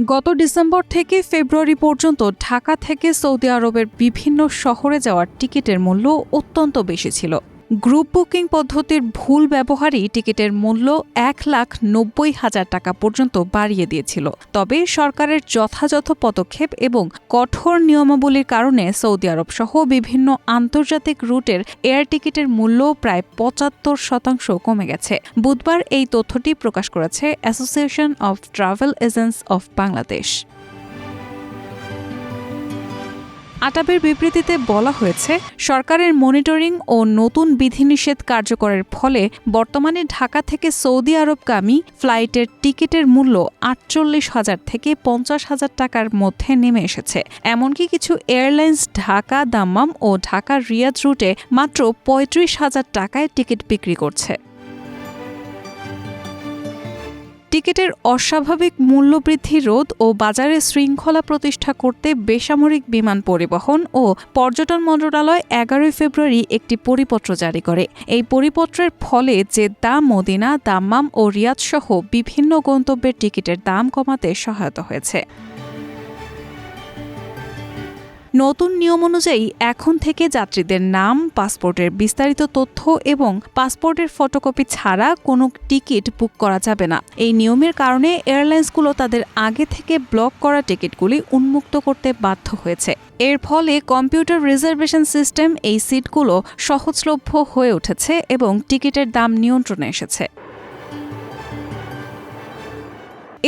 গত ডিসেম্বর থেকে ফেব্রুয়ারি পর্যন্ত ঢাকা থেকে সৌদি আরবের বিভিন্ন শহরে যাওয়ার টিকিটের মূল্য অত্যন্ত বেশি ছিল। গ্রুপ বুকিং পদ্ধতির ভুল ব্যবহারই টিকিটের মূল্য এক লাখ নব্বই হাজার টাকা পর্যন্ত বাড়িয়ে দিয়েছিল। তবে সরকারের যথাযথ পদক্ষেপ এবং কঠোর নিয়মাবলীর কারণে সৌদি আরব সহ বিভিন্ন আন্তর্জাতিক রুটের এয়ার টিকিটের মূল্য প্রায় পঁচাত্তর শতাংশ কমে গেছে। বুধবার এই তথ্যটি প্রকাশ করেছে association of travel agents of Bangladesh আটাবের বিবৃতিতে বলা হয়েছে, সরকারের মনিটরিং ও নতুন বিধিনিষেধ কার্যকরের ফলে বর্তমানে ঢাকা থেকে সৌদি আরবগামী ফ্লাইটের টিকিটের মূল্য আটচল্লিশ হাজার থেকে পঞ্চাশ হাজার টাকার মধ্যে নেমে এসেছে। এমনকি কিছু এয়ারলাইন্স ঢাকা, দাম্মাম ও ঢাকা রিয়াদ রুটে মাত্র পঁয়ত্রিশ হাজার টাকায় টিকিট বিক্রি করছে। টিকিটের অস্বাভাবিক মূল্যবৃদ্ধি রোধ ও বাজারে শৃঙ্খলা প্রতিষ্ঠা করতে বেসামরিক বিমান পরিবহন ও পর্যটন মন্ত্রণালয় এগারোই ফেব্রুয়ারি একটি পরিপত্র জারি করে। এই পরিপত্রের ফলে যে দাম মদিনা, দাম্মাম ও রিয়াদসহ বিভিন্ন গন্তব্যের টিকিটের দাম কমাতে সহায়তা হয়েছে। নতুন নিয়ম অনুযায়ী এখন থেকে যাত্রীদের নাম, পাসপোর্টের বিস্তারিত তথ্য এবং পাসপোর্টের ফটোকপি ছাড়া কোনো টিকিট বুক করা যাবে না। এই নিয়মের কারণে এয়ারলাইন্সগুলো তাদের আগে থেকে ব্লক করা টিকিটগুলি উন্মুক্ত করতে বাধ্য হয়েছে। এর ফলে কম্পিউটার রিজার্ভেশন সিস্টেম এই সিটগুলো সহজলভ্য হয়ে উঠেছে এবং টিকিটের দাম নিয়ন্ত্রণে এসেছে।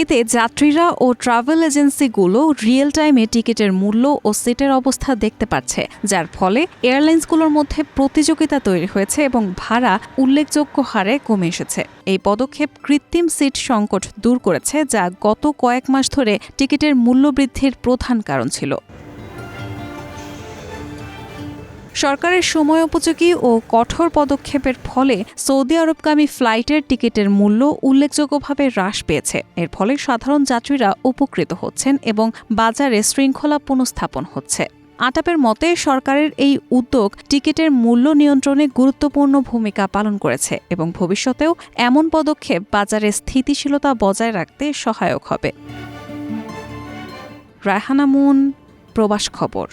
এতে যাত্রীরা ও ট্রাভেল এজেন্সিগুলো রিয়েল টাইমে টিকিটের মূল্য ও সিটের অবস্থা দেখতে পাচ্ছে, যার ফলে এয়ারলাইন্সগুলোর মধ্যে প্রতিযোগিতা তৈরি হয়েছে এবং ভাড়া উল্লেখযোগ্য হারে কমে এসেছে। এই পদক্ষেপ কৃত্রিম সিট সংকট দূর করেছে, যা গত কয়েক মাস ধরে টিকিটের মূল্য বৃদ্ধির প্রধান কারণ ছিল। সরকারের সময়োপযোগী ও কঠোর পদক্ষেপের ফলে সৌদি আরবগামী ফ্লাইটের টিকিটের মূল্য উল্লেখযোগ্যভাবে হ্রাস পেয়েছে। এর ফলে সাধারণ যাত্রীরা উপকৃত হচ্ছেন এবং বাজারে শৃঙ্খলা পুনঃস্থাপন হচ্ছে। আটাপের মতে, সরকারের এই উদ্যোগ টিকিটের মূল্য নিয়ন্ত্রণে গুরুত্বপূর্ণ ভূমিকা পালন করেছে এবং ভবিষ্যতেও এমন পদক্ষেপ বাজারে স্থিতিশীলতা বজায় রাখতে সহায়ক হবে। রায়হানামুন প্রবাস খবর।